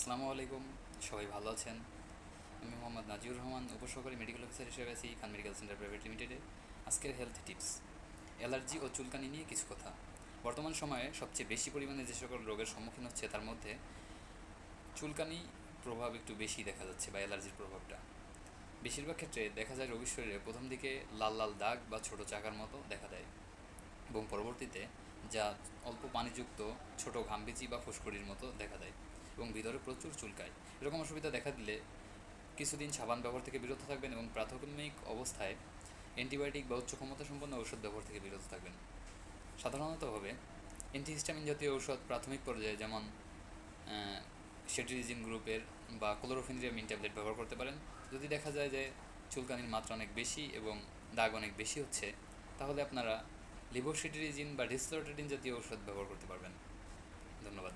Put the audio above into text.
আসসালামু আলাইকুম। সবাই ভালো আছেন? আমি মোহাম্মদ নাজিউর রহমান, উপসহকারী মেডিকেল অফিসার হিসেবে আছি খান মেডিকেল সেন্টার প্রাইভেট লিমিটেডে আজকের হেলথ টিপস অ্যালার্জি ও চুলকানি নিয়ে কিছু কথা। বর্তমান সময়ে সবচেয়ে বেশি পরিমাণে যে সকল রোগের সম্মুখীন হচ্ছে তার মধ্যে চুলকানি প্রভাব একটু বেশি দেখা যাচ্ছে বা অ্যালার্জির প্রভাবটা। বেশিরভাগ ক্ষেত্রে দেখা যায় রোগীর শরীরে প্রথম দিকে লাল লাল দাগ বা ছোট চাকার মতো দেখা দেয় এবং পরবর্তীতে যা অল্প পানিযুক্ত, ছোট ঘামবিচি বা ফুসকুড়ির মতো দেখা দেয়। ভিতরে প্রচুর চুলকায়। এরকম অসুবিধা দেখা দিলে কিছুদিন সাবান ব্যবহার থেকে বিরত থাকবেন এবং প্রাথমিক অবস্থায় অ্যান্টিবায়োটিক বা উচ্চ ক্ষমতা সম্পন্ন ঔষধ ব্যবহার থেকে বিরত থাকবেন। সাধারণতভাবে অ্যান্টিহিস্টামিন জাতীয় ঔষধ প্রাথমিক পর্যায়ে যেমন সেট্রিজিন গ্রুপের বা ক্লোরোফিনরিয়ামিন ট্যাবলেট ব্যবহার করতে পারেন। যদি দেখা যায় যে চুলকানির মাত্রা অনেক বেশি এবং দাগ অনেক বেশি হচ্ছে, তাহলে আপনারা লিভোসিট্রিজিন বা ডিসলোটেডিন জাতীয় ঔষধ ব্যবহার করতে পারবেন। ধন্যবাদ।